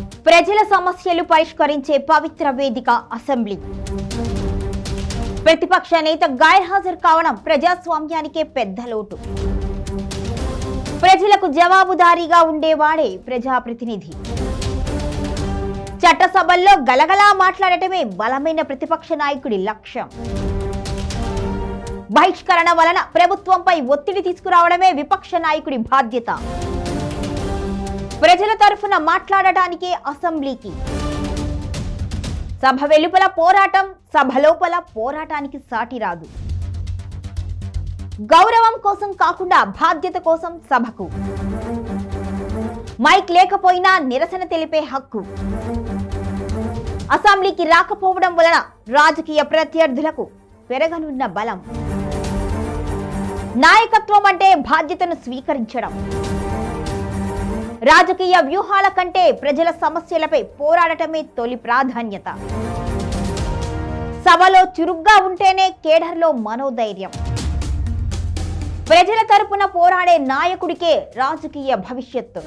ప్రజల సమస్యలు పరిష్కరించే పవిత్ర వేదిక అసెంబ్లీ. ప్రతిపక్ష నేత గైర్హాజరు కావడం ప్రజాస్వామ్యానికే పెద్ద లోటు. ప్రజలకు జవాబుదారీగా ఉండేవాడే ప్రజాప్రతినిధి. చట్టసభల్లో గలగలా మాట్లాడటమే బలమైన ప్రతిపక్ష నాయకుడి లక్ష్యం. బహిష్కరణ వలన ప్రభుత్వంపై ఒత్తిడి తీసుకురావడమే విపక్ష నాయకుడి బాధ్యత. ప్రజల తరఫున మాట్లాడటానికి అసెంబ్లీకి. సభ వెలుపల పోరాటం సభ లోపల పోరాటానికి సాటి రాదు. గౌరవం కోసం కాకుండా బాధ్యత కోసం సభకు. మైక్ లేకపోయినా నిరసన తెలిపే హక్కు. అసెంబ్లీకి రాకపోవడం వలన రాజకీయ ప్రత్యర్థులకు పెరగనున్న బలం. నాయకత్వం అంటే బాధ్యతను స్వీకరించడం. రాజకీయ వ్యూహాల కంటే ప్రజల సమస్యలపై పోరాడటమే తొలి ప్రాధాన్యత. సభలో చురుగ్గా ఉంటేనే కేడర్లో మనోధైర్యం. ప్రజల తరపున పోరాడే నాయకుడికే రాజకీయ భవిష్యత్తు.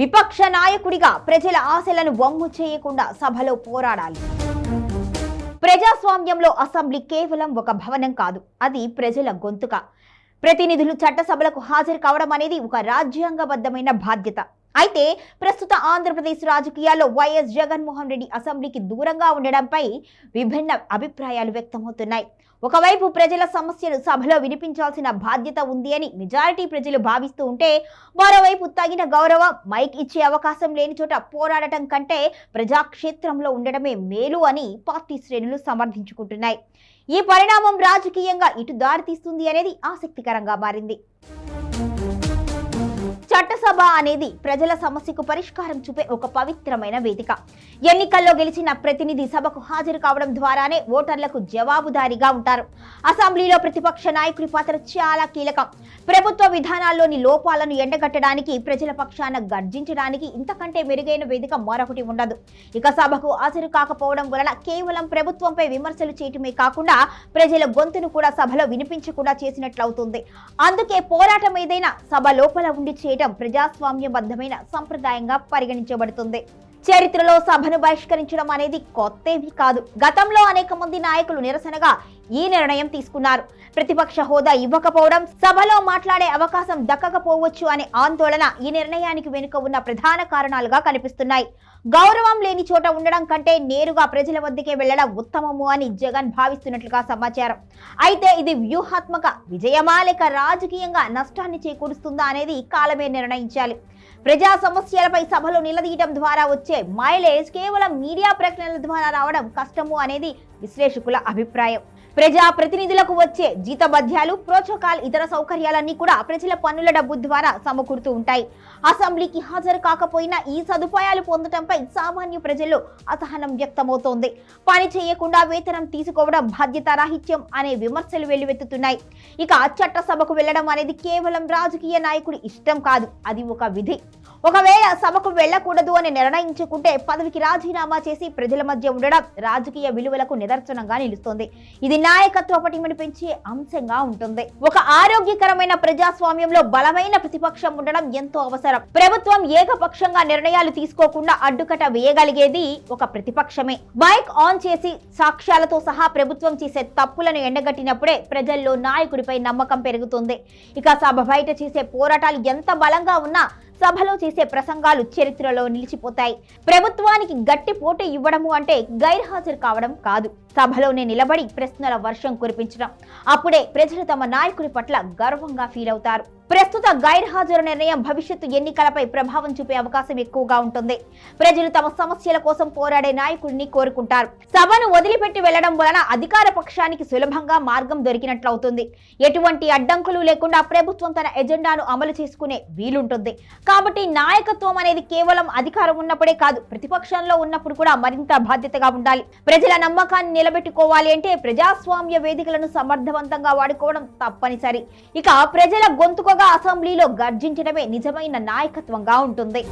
విపక్ష నాయకుడిగా ప్రజల ఆశలను వమ్ము చేయకుండా సభలో పోరాడాలి. ప్రజాస్వామ్యంలో అసెంబ్లీ కేవలం ఒక భవనం కాదు అది ప్రజల గొంతుక. ప్రతినిధులు చట్టసభలకు హాజరు కావడం అనేది ఒక రాజ్యాంగబద్ధమైన బాధ్యత. అయితే ప్రస్తుత ఆంధ్రప్రదేశ్ రాజకీయాల్లో వైఎస్ జగన్మోహన్ రెడ్డి అసెంబ్లీకి దూరంగా ఉండడంపై విభిన్న అభిప్రాయాలు వ్యక్తమవుతున్నాయి. ఒకవైపు ప్రజల సమస్యలు సభలో వినిపించాల్సిన బాధ్యత ఉంది అని మెజారిటీ ప్రజలు భావిస్తూ ఉంటే మరోవైపు తగిన గౌరవం మైక్ ఇచ్చే అవకాశం లేని చోట పోరాడటం కంటే ప్రజాక్షేత్రంలో ఉండడమే మేలు అని పార్టీ శ్రేణులు సమర్థించుకుంటున్నాయి. ఈ పరిణామం రాజకీయంగా ఇటు దారితీస్తుంది అనేది ఆసక్తికరంగా మారింది. చట్టసభ అనేది ప్రజల సమస్యకు పరిష్కారం చూపే ఒక పవిత్రమైన వేదిక. ఎన్నికల్లో గెలిచిన ప్రతినిధి సభకు హాజరు కావడం ద్వారానే ఓటర్లకు జవాబుదారీగా ఉంటారు. అసెంబ్లీలో ప్రతిపక్ష నాయకుడి పాత్ర చాలా కీలకం. ప్రభుత్వ విధానాల్లోని లోపాలను ఎండగట్టడానికి ప్రజల పక్షాన గర్జించడానికి ఇంతకంటే మెరుగైన వేదిక మరొకటి ఉండదు. ఇక సభకు హాజరు కాకపోవడం వలన కేవలం ప్రభుత్వంపై విమర్శలు చేయటమే కాకుండా ప్రజల గొంతును కూడా సభలో వినిపించకుండా చేసినట్లవుతుంది. అందుకే పోరాటం ఏదైనా సభ లోపల ఉండి చేయడం ప్రజాస్వామ్యబద్ధమైన సంప్రదాయంగా పరిగణించబడుతుంది. చరిత్రలో సభను బహిష్కరించడం అనేది కొత్తేమీ కాదు. గతంలో అనేక మంది నాయకులు నిరసనగా ఈ నిర్ణయం తీసుకున్నారు. ప్రతిపక్ష హోదా ఇవ్వకపోవడం సభలో మాట్లాడే అవకాశం దక్కకపోవచ్చు అనే ఆందోళన ఈ నిర్ణయానికి వెనుక ఉన్న ప్రధాన కారణాలుగా కనిపిస్తున్నాయి. గౌరవం లేని చోట ఉండడం కంటే నేరుగా ప్రజల వద్దకే వెళ్ళడం ఉత్తమము అని జగన్ భావిస్తున్నట్లుగా సమాచారం. అయితే ఇది వ్యూహాత్మక విజయమా లేక రాజకీయంగా నష్టాన్ని చేకూరుస్తుందా అనేది కాలమే నిర్ణయించాలి. ప్రజా సమస్యలపై సభలు నిలదీయడం ద్వారా వచ్చే మైలేజ్ కేవలం మీడియా ప్రకటనల ద్వారా రావడం కష్టము అనేది విశ్లేషకుల అభిప్రాయం. ప్రజా ప్రతినిధులకు వచ్చే జీతభత్యాలు ప్రోత్సాకాల్ ఇతర సౌకర్యాలన్నీ కూడా ప్రజల పన్నుల డబ్బు ద్వారా సమకూరుతూ ఉంటాయి. అసెంబ్లీకి హాజరు కాకపోయినా ఈ సదుపాయాలు పొందటంపై సామాన్య ప్రజల్లో అసహనం వ్యక్తమవుతోంది. పని చేయకుండా వేతనం తీసుకోవడం బాధ్యత రాహిత్యం అనే విమర్శలు వెల్లువెత్తుతున్నాయి. ఇక చట్టసభకు వెళ్ళడం అనేది కేవలం రాజకీయ నాయకుడి ఇష్టం కాదు అది ఒక విధి. ఒకవేళ సభకు వెళ్ళకూడదు అని నిర్ణయించుకుంటే పదవికి రాజీనామా చేసి ప్రజల మధ్య ఉండడం రాజకీయ విలువలకు నిదర్శనంగా నిలుస్తుంది. ఇది నాయకత్వ పటిమను పెంచే అంశంగా ఉంటుంది. ఒక ఆరోగ్యకరమైన ప్రజాస్వామ్యంలో బలమైన ప్రతిపక్షం ఉండడం ఎంతో అవసరం. ప్రభుత్వం ఏకపక్షంగా నిర్ణయాలు తీసుకోకుండా అడ్డుకట వేయగలిగేది ఒక ప్రతిపక్షమే. మైక్ ఆన్ చేసి సాక్ష్యాలతో సహా ప్రభుత్వం చేసే తప్పులను ఎండగట్టినప్పుడే ప్రజల్లో నాయకుడిపై నమ్మకం పెరుగుతుంది. ఇక సభ బయట చేసే పోరాటాలు ఎంత బలంగా ఉన్నా సభలో చేసే ప్రసంగాలు చరిత్రలో నిలిచిపోతాయి. ప్రభుత్వానికి గట్టి పోటీ ఇవ్వడము అంటే గైర్హాజరు కావడం కాదు. సభలోనే నిలబడి ప్రశ్నల వర్షం కురిపించడం. అప్పుడే ప్రజలు తమ నాయకుడి పట్ల గర్వంగా ఫీల్ అవుతారు. ప్రస్తుత గైర్హాజరు నిర్ణయం భవిష్యత్తు ఎన్నికలపై ప్రభావం చూపే అవకాశం ఎక్కువగా ఉంటుంది. ప్రజలు తమ సమస్యల కోసం పోరాడే నాయకుడిని కోరుకుంటారు. సభను వదిలిపెట్టి వెళ్ళడం వలన అధికార పక్షానికి సులభంగా మార్గం దొరికినట్లవుతుంది. ఎటువంటి అడ్డంకులు లేకుండా ప్రభుత్వం తన ఎజెండాను అమలు చేసుకునే వీలుంటుంది. కాబట్టి నాయకత్వం అనేది కేవలం అధికారం ఉన్నప్పుడే కాదు ప్రతిపక్షంలో ఉన్నప్పుడు కూడా మరింత బాధ్యతగా ఉండాలి. ప్రజల నమ్మకాన్ని నిలబెట్టుకోవాలి అంటే ప్రజాస్వామ్య వేదికలను సమర్థవంతంగా వాడుకోవడం తప్పనిసరి. ఇక ప్రజల గొంతుకగా అసెంబ్లీలో గర్జించడమే నిజమైన నాయకత్వంగా ఉంటుంది.